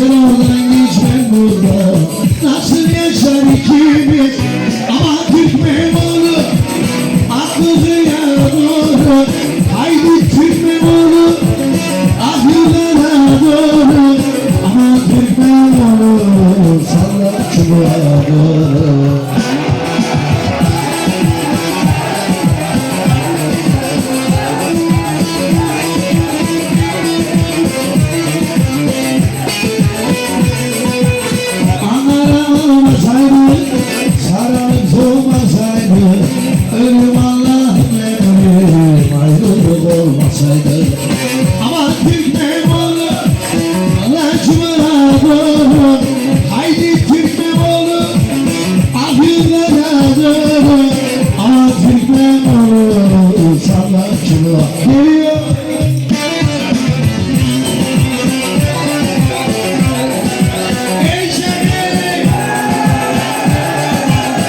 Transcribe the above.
burada Nasıl yaşar ikimiz Ama Türk memuru Aklıya doğru Haydi Türk memuru Aklılara doğru Ama Türk memuru Salla çubuğa doğru Ama Türkmen oğlu Alacımına dönün Haydi Türkmen oğlu Ahırlara dönün Ama Türkmen oğlu İnsanlar kilo geliyor.